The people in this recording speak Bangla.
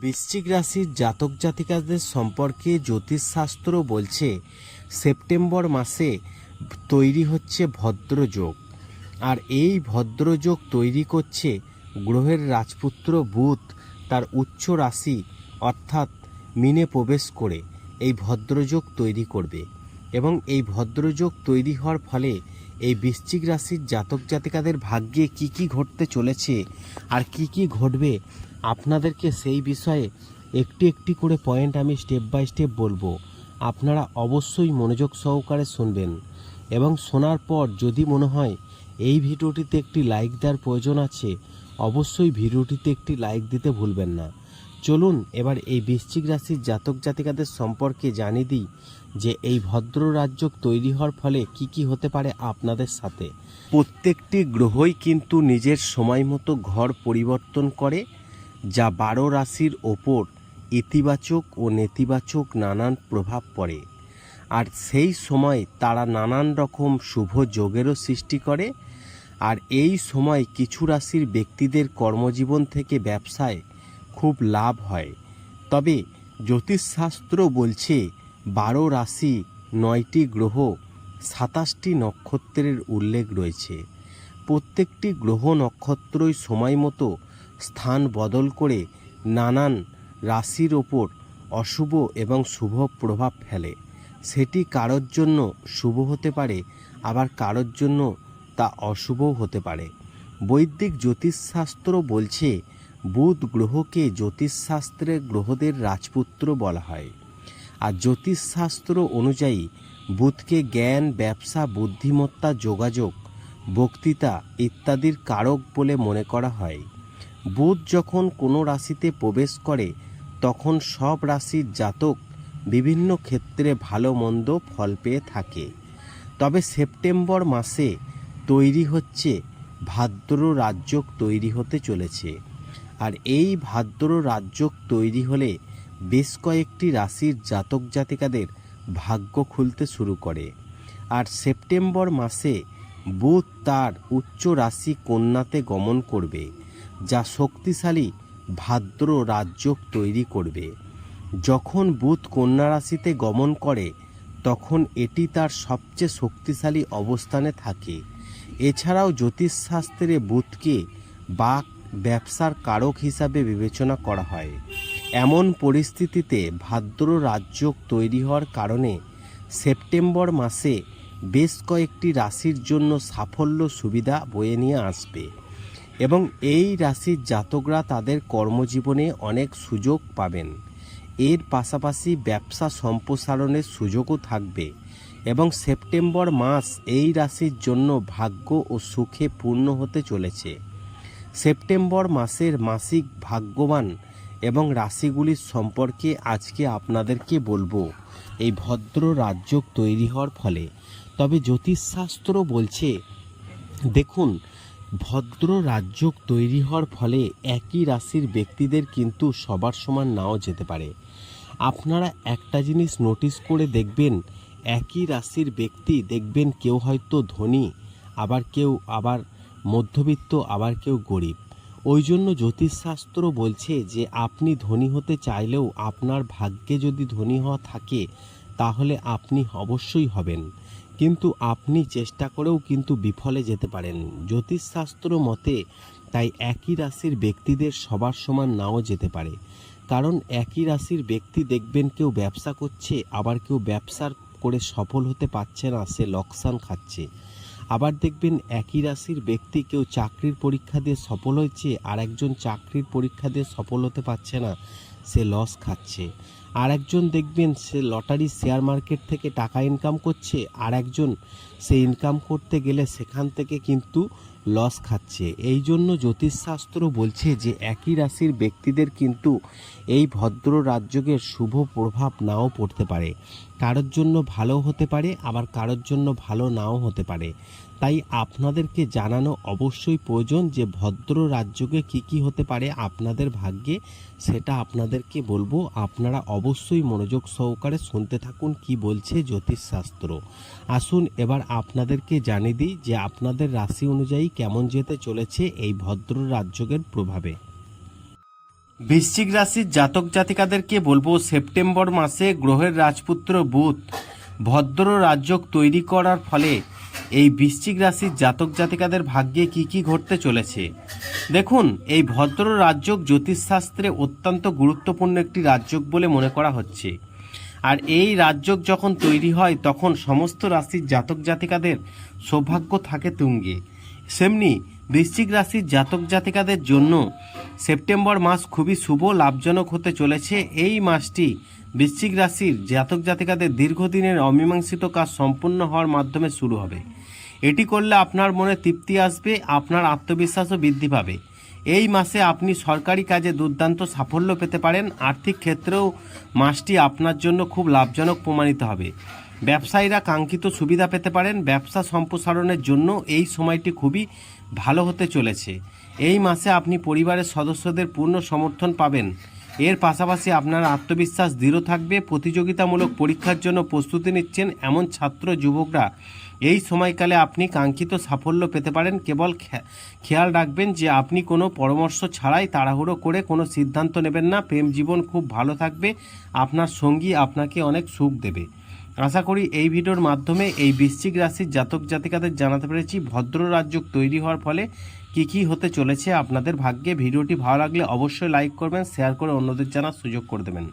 বৃশ্চিক রাশির জাতক জাতিকাদের সম্পর্কে জ্যোতিষশাস্ত্র বলছে, সেপ্টেম্বর মাসে তৈরি হচ্ছে ভদ্রযোগ। আর এই ভদ্রযোগ তৈরি করছে গ্রহের রাজপুত্র বুধ, তার উচ্চ রাশি, অর্থাৎ মিনে প্রবেশ করে এই ভদ্রযোগ তৈরি করবে। এবং এই ভদ্রযোগ তৈরি হওয়ার ফলে এই বৃশ্চিক রাশির জাতক জাতিকাদের ভাগ্যে কি কি ঘটতে চলেছে আর কি কি ঘটবে আপনাদেরকে সেই বিষয়ে একটি একটি করে পয়েন্ট আমি স্টেপ বাই স্টেপ বলব। আপনারা অবশ্যই মনোযোগ সহকারে শুনবেন। এবং শোনার পর যদি মনে হয় এই ভিডিওটিতে একটি লাইক দেওয়ার প্রয়োজন আছে, অবশ্যই ভিডিওটিতে একটি লাইক দিতে ভুলবেন না। চলুন এবার এই বৃশ্চিক রাশির জাতক জাতিকাদের সম্পর্কে জানিয়ে দিই যে এই ভদ্র রাজ্য তৈরি হওয়ার ফলে কি কি হতে পারে আপনাদের সাথে। প্রত্যেকটি গ্রহই কিন্তু নিজের সময় মতো ঘর পরিবর্তন করে যা বারো রাশির ওপর ইতিবাচক ও নেতিবাচক নানান প্রভাব পড়ে। আর সেই সময় তারা নানান রকম শুভ যোগেরও সৃষ্টি করে। আর এই সময় কিছু রাশির ব্যক্তিদের কর্মজীবন থেকে ব্যবসায় খুব লাভ হয়। তবে জ্যোতিষশাস্ত্র বলছে, বারো রাশি নয়টি গ্রহ, সাতাশটি নক্ষত্রের উল্লেখ রয়েছে। প্রত্যেকটি গ্রহ নক্ষত্রই সময় মতো স্থান বদল করে নানান রাশির ওপর অশুভ এবং শুভ প্রভাব ফেলে। সেটি কারোর জন্য শুভ হতে পারে, আবার কারোর জন্য তা অশুভও হতে পারে। বৈদিক জ্যোতিষশাস্ত্র বলছে, বুধ গ্রহকে জ্যোতিষশাস্ত্রে গ্রহদের রাজপুত্র বলা হয়। আর জ্যোতিষশাস্ত্র অনুযায়ী, বুধকে জ্ঞান, ব্যবসা, বুদ্ধিমত্তা, যোগাযোগ, বক্তৃতা ইত্যাদির কারক বলে মনে করা হয়। বুধ যখন কোনো রাশিতে প্রবেশ করে, তখন সব রাশির জাতক বিভিন্ন ক্ষেত্রে ভালো মন্দ ফল পেয়ে থাকে। তবে সেপ্টেম্বর মাসে তৈরি হচ্ছে ভাদ্র রাজ্যক তৈরি হতে চলেছে। আর এই ভাদ্র রাজ্যক তৈরি হলে বেশ কয়েকটি রাশির জাতক জাতিকাদের ভাগ্য খুলতে শুরু করে। আর সেপ্টেম্বর মাসে বুধ তার উচ্চ রাশি কন্যাতে গমন করবে। যা শক্তিশালী ভাদ্র রাজ্যক তৈরি করবে। যখন বুধ কন্যা রাশিতে গমন করে, তখন এটি তার সবচেয়ে শক্তিশালী অবস্থানে থাকে। এছাড়াও জ্যোতিষশাস্ত্রে বুধকে বাক ব্যবসার কারক হিসাবে বিবেচনা করা হয়। এমন পরিস্থিতিতে ভাদ্র রাজ্য তৈরি হওয়ার কারণে সেপ্টেম্বর মাসে বেশ কয়েকটি রাশির জন্য সাফল্য সুবিধা বয়ে নিয়ে আসবে। এবং এই রাশির জাতকরা তাদের কর্মজীবনে অনেক সুযোগ পাবেন। এর পাশাপাশি ব্যবসা সম্প্রসারণের সুযোগও থাকবে এবং সেপ্টেম্বর মাস এই রাশির জন্য ভাগ্য ও সুখে পূর্ণ হতে চলেছে। সেপ্টেম্বর মাসের মাসিক ভাগ্যবান এবং রাশিগুলির সম্পর্কে আজকে আপনাদেরকে বলব, এই ভদ্র রাজ্য তৈরি হওয়ার ফলে। তবে জ্যোতিষশাস্ত্র বলছে, দেখুন ভদ্র রাজ্য তৈরি হওয়ার ফলে একই রাশির ব্যক্তিদের কিন্তু সবার সমান নাও যেতে পারে। আপনারা একটা জিনিস নোটিস করে দেখবেন, একই রাশির ব্যক্তি দেখবেন কেউ হয়তো ধনী, আবার কেউ আবার মধ্যবিত্ত, আবার কেউ গরিব। ওই জন্য জ্যোতিষশাস্ত্র বলছে যে, আপনি ধনী হতে চাইলেও আপনার ভাগ্যে যদি ধনী হওয়া থাকে, তাহলে আপনি অবশ্যই হবেন। কিন্তু আপনি চেষ্টা করেও কিন্তু বিফলে যেতে পারেন। জ্যোতিষশাস্ত্র মতে তাই একই রাশির ব্যক্তিদের সবার সমান নাও যেতে পারে। কারণ একই রাশির ব্যক্তি দেখবেন কেউ ব্যবসা করছে, আবার কেউ ব্যবসার করে সফল হতে পারছে না, সে লোকসান খাচ্ছে। আবার দেখবেন একই রাশির ব্যক্তি কেউ চাকরির পরীক্ষা দিয়ে সফল হয়েছে, আর একজন চাকরির পরীক্ষা দিয়ে সফল হতে পারছে না সে লস খাচ্ছে। আর একজন দেখবেন সে লটারি শেয়ার মার্কেট থেকে টাকা ইনকাম করছে আর একজন সে ইনকাম করতে গেলে সেখান থেকে কিন্তু লস খাচ্ছে। এই জন্য জ্যোতিষশাস্ত্র বলছে যে, একই রাশির ব্যক্তিদের কিন্তু এই ভদ্র রাজ্যকের শুভ প্রভাব নাও পড়তে পারে। কারোর জন্য ভালো হতে পারে, আবার কারোর জন্য ভালো নাও হতে পারে। তাই আপনাদেরকে জানানো অবশ্যই প্রয়োজন যে ভদ্র রাজ্যকে কি কি হতে পারে আপনাদের ভাগ্যে, সেটা আপনাদেরকে বলব। আপনারা অবশ্যই মনোযোগ সহকারে শুনতে থাকুন কি বলছে জ্যোতিষশাস্ত্র। আসুন এবার আপনাদেরকে জানিয়ে দিই যে আপনাদের রাশি অনুযায়ী কেমন যেতে চলেছে এই ভদ্র রাজ্যকের প্রভাবে। বৃশ্চিক রাশির জাতক জাতিকাদেরকে বলব, সেপ্টেম্বর মাসে গ্রহের রাজপুত্র বুধ। ভদ্র রাজ্যক তৈরি করার ফলে এই বৃশ্চিক রাশির জাতক জাতিকাদের ভাগ্যে কি কি ঘটতে চলেছে? দেখুন, এই ভদ্র রাজ্যক জ্যোতিষশাস্ত্রে অত্যন্ত গুরুত্বপূর্ণ একটি রাজ্যক বলে মনে করা হচ্ছে। আর এই রাজ্যক যখন তৈরি হয়, তখন সমস্ত রাশির জাতক জাতিকাদের সৌভাগ্য থাকে তুঙ্গে। সেমনি বৃশ্চিক রাশির জাতক জাতিকাদের জন্য সেপ্টেম্বর মাস খুবই শুভ, লাভজনক হতে চলেছে। এই মাসটি বৃশ্চিক রাশির জাতক জাতিকাদের দীর্ঘদিনের অমীমাংসিত কাজ সম্পূর্ণ হওয়ার মাধ্যমে শুরু হবে। এটি করলে আপনার মনে তৃপ্তি আসবে, আপনার আত্মবিশ্বাসও বৃদ্ধি পাবে। এই মাসে আপনি সরকারি কাজে দুর্দান্ত সাফল্য পেতে পারেন। আর্থিক ক্ষেত্রেও মাসটি আপনার জন্য খুব লাভজনক প্রমাণিত হবে। ব্যবসায়ীরা কাঙ্ক্ষিত সুবিধা পেতে পারেন। ব্যবসা সম্প্রসারণের জন্য এই সময়টি খুবই ভালো হতে চলেছে। এই মাসে আপনি পরিবারের সদস্যদের পূর্ণ সমর্থন পাবেন। এর পাশাপাশি আপনার আত্মবিশ্বাস দৃঢ় থাকবে। প্রতিযোগিতামূলক পরীক্ষার জন্য প্রস্তুতি নিচ্ছেন এমন ছাত্র, যুবকরা। এই সময়কালে আপনি কাঙ্ক্ষিত সাফল্য পেতে পারেন। কেবল খেয়াল রাখবেন যে আপনি কোনো পরামর্শ ছাড়াই তাড়াহুড়ো করে কোনো সিদ্ধান্ত নেবেন না। প্রেম জীবন খুব ভালো থাকবে। আপনার সঙ্গী আপনাকে অনেক সুখ দেবে। আশা করি এই ভিডিওর মাধ্যমে এই বৃশ্চিক রাশির জাতক জাতিকাদের জানাতে পেরেছি ভদ্র রাজ্য তৈরি হওয়ার ফলে কি কি হতে চলেছে আপনাদের ভাগ্যে। ভিডিওটি ভালো লাগলে অবশ্যই লাইক করবেন, শেয়ার করে অন্যদের জানার সুযোগ করে দেবেন।